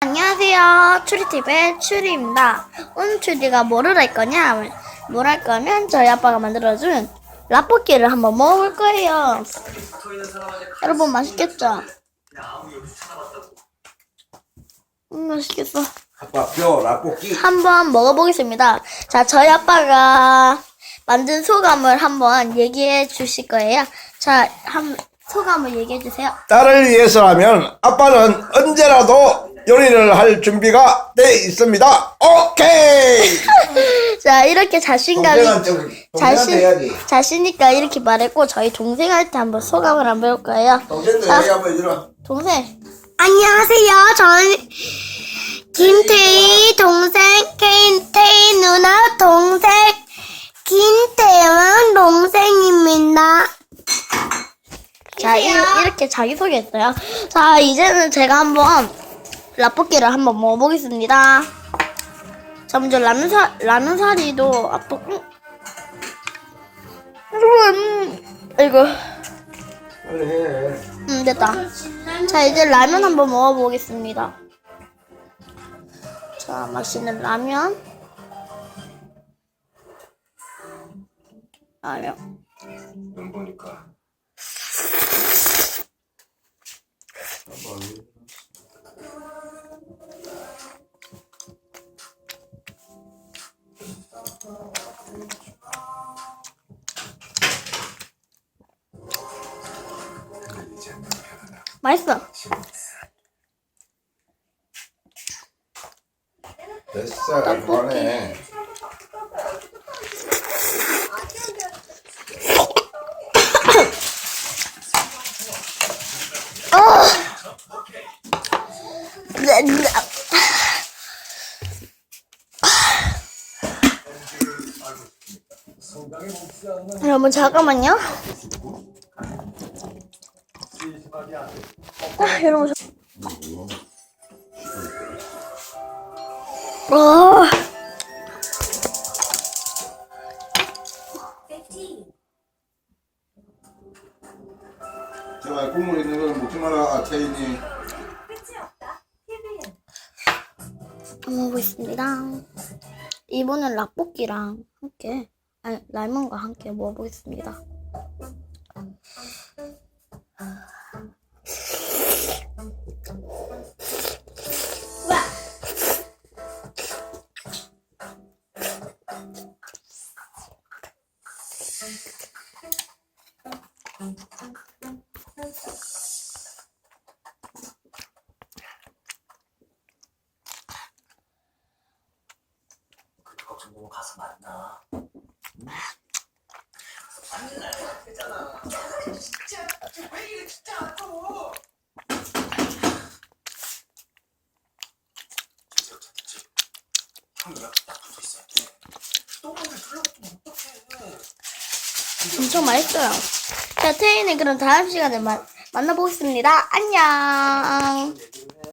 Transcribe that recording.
안녕하세요. 추리TV의 추리입니다. 오늘 추리가 뭐를 할 거냐? 뭘 할 거면 저희 아빠가 만들어준 라볶이를 한번 먹어볼 거예요. 여러분 맛있겠죠? 음, 맛있겠어. 아빠 뼈 라볶이 한번 먹어보겠습니다. 자, 저희 아빠가 만든 소감을 한번 얘기해 주실 거예요. 자, 한 소감을 얘기해 주세요. 딸을 위해서라면 아빠는 언제라도 요리를 할 준비가 돼 있습니다. 오케이. 자, 이렇게 자신감이 동생한테 자신 해야지. 자신있게 이렇게 말했고 저희 동생한테 한번 소감을 한번 해볼까요? 동생들 자. 얘기 한번 해주라. 동생. 안녕하세요. 저는 김태희 동생, 김태희 누나 동생, 김태원 동생입니다. 자, 이, 이렇게 자기소개했어요. 자, 이제는 제가 한번 라볶이를 한번 먹어보겠습니다. 자, 먼저 라면 사, 라면 사리도 아빠, 음. 음, 이거. 빨리 해. 음, 됐다. 자, 이제 라면 한번 먹어보겠습니다. 자, 맛있는 라면. 라면. 눈 보니까. 맛있어. 됐어. 그만해. 여러분 잠깐만요. 아, 여러분. 저... 아, 제발 국물 있는 걸 먹지 마라, 태인이. 먹어보겠습니다. 이번엔 라볶이랑 함께, 아니 라면과 함께 먹어보겠습니다. 정도 가서 만나. 엄청 맛있어요. 자, 태인이 그럼 다음 시간에 마, 만나보겠습니다. 안녕.